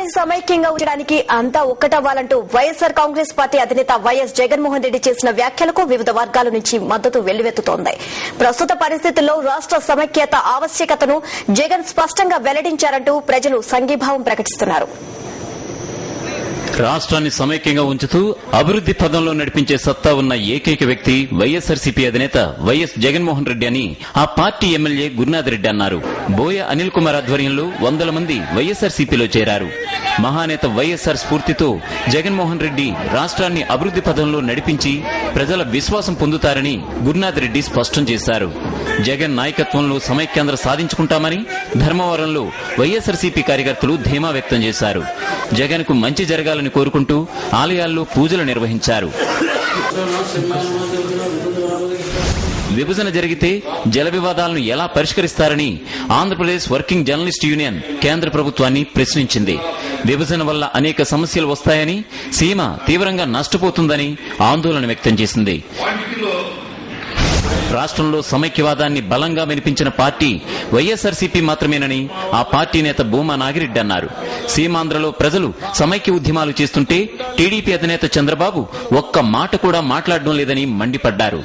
రాష్ట్రాన్ని సమైక్యంగా ఉంచడానికి అంతా ఒక్కటవ్వాలంటూ వైఎస్సార్ కాంగ్రెస్ పార్టీ అధినేత వైఎస్ జగన్మోహన్ రెడ్డి చేసిన వ్యాఖ్యలకు వివిధ వర్గాల నుంచి మద్దతు వెల్లువెత్తుతోంది. ప్రస్తుత పరిస్థితుల్లో రాష్ట్ర సమైక్యత ఆవశ్యకతను జగన్ స్పష్టంగా వెల్లడించారంటూ ప్రజలు సంఘీభావం ప్రకటిస్తున్నారు. రాష్ట్రాన్ని సమైక్యంగా ఉంచుతూ అభివృద్ది పదంలో నడిపించే సత్తా ఉన్న ఏకైక వ్యక్తి వైఎస్ఆర్సీపీ అధినేత వైఎస్ జగన్మోహన్ రెడ్డి అని ఆ పార్టీ ఎమ్మెల్యే గురునాథ్ రెడ్డి అన్నారు. బోయ అనిల్ కుమార్ ఆధ్వర్యంలో వందల మంది వైఎస్ఆర్సీపీలో చేరారు. మహానేత వైఎస్ఆర్ స్ఫూర్తితో జగన్మోహన్ రెడ్డి రాష్ట్రాన్ని అభివృద్ది పదంలో నడిపించి ప్రజల విశ్వాసం పొందుతారని గురునాథ్ రెడ్డి స్పష్టం చేశారు. జగన్ నాయకత్వంలో సమైక్యాంధ్ర సాధించుకుంటామని ధర్మవరంలో వైఎస్ఆర్సీపీ కార్యకర్తలు ధీమా వ్యక్తం చేశారు. జగన్కు మంచి జరగాలని కోరుకుంటూ ఆలయాల్లో పూజలు నిర్వహించారు. విభజన జరిగితే జల వివాదాలను ఎలా పరిష్కరిస్తారని ఆంధ్రప్రదేశ్ వర్కింగ్ జర్నలిస్ట్ యూనియన్ కేంద్ర ప్రభుత్వాన్ని ప్రశ్నించింది. విభజన వల్ల అనేక సమస్యలు వస్తాయని సీమ తీవ్రంగా నష్టపోతుందని ఆందోళన వ్యక్తం చేసింది. రాష్ట్రంలో సమైక్యవాదాన్ని బలంగా వినిపించిన పార్టీ వైఎస్ఆర్సీపీ మాత్రమేనని ఆ పార్టీ నేత భూమా నాగిరెడ్డి అన్నారు. సీమాంధ్రలో ప్రజలు సమైక్య ఉద్యమాలు చేస్తుంటే టీడీపీ అధినేత చంద్రబాబు ఒక్క మాట కూడా మాట్లాడడం లేదని మండిపడ్డారు.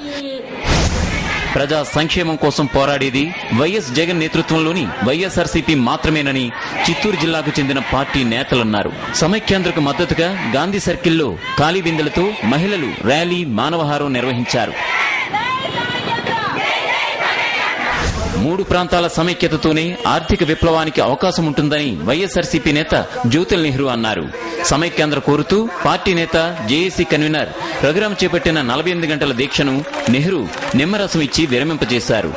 ప్రజా సంక్షేమం కోసం పోరాడేది వైఎస్ జగన్ నేతృత్వంలోని వైఎస్ఆర్సీపీ మాత్రమేనని చిత్తూరు జిల్లాకు చెందిన పార్టీ నేతలన్నారు. సమైక్యాంధ్రకు మద్దతుగా గాంధీ సర్కిల్లో ఖాళీ బిందెలతో మహిళలు ర్యాలీ మానవహారం నిర్వహించారు. మూడు ప్రాంతాల సమైక్యతతోనే ఆర్థిక విప్లవానికి అవకాశం ఉంటుందని వైఎస్ఆర్సీపీ నేత జ్యోతిల్ నెహ్రూ అన్నారు. సమైక్యాంధ్ర కోరుతూ పార్టీ నేత జేఏసీ కన్వీనర్ రఘురాం చేపట్టిన నలభై ఎనిమిది గంటల దీక్షను నెహ్రూ నిమ్మరసం ఇచ్చి విరమింపజేశారు.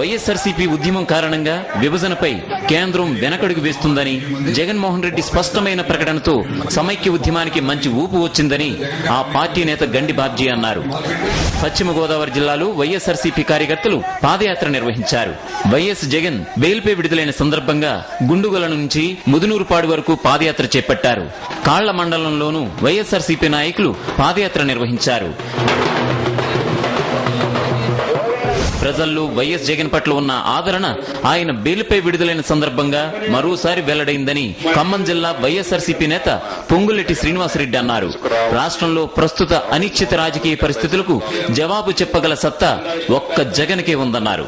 వైఎస్ఆర్సీపీ ఉద్యమం కారణంగా విభజనపై కేంద్రం వెనకడుగు వేస్తుందని జగన్మోహన్ రెడ్డి స్పష్టమైన ప్రకటనతో సమైక్య ఉద్యమానికి మంచి ఊపు వచ్చిందని ఆ పార్టీ నేత గండి బాబ్జీ అన్నారు. పశ్చిమ గోదావరి జిల్లాలో వైఎస్ఆర్సీపీ కార్యకర్తలు పాదయాత్ర నిర్వహించారు. వైఎస్ జగన్ బెయిల్పై విడుదలైన సందర్భంగా గుండుగల నుంచి ముదునూరుపాడు వరకు పాదయాత్ర చేపట్టారు. కాళ్ళ మండలంలోనూ వైఎస్ఆర్సీపీ నాయకులు పాదయాత్ర నిర్వహించారు. ప్రజల్లో వైఎస్ జగన్ పట్ల ఉన్న ఆదరణ ఆయన బెయిల్పై విడుదలైన సందర్భంగా మరోసారి వెల్లడైందని ఖమ్మం జిల్లా వైఎస్ఆర్సీపీ నేత పొంగులెట్టి శ్రీనివాసరెడ్డి అన్నారు. రాష్ట్రంలో ప్రస్తుత అనిశ్చిత రాజకీయ పరిస్థితులకు జవాబు చెప్పగల సత్తా ఒక్క జగన్కే ఉందన్నారు.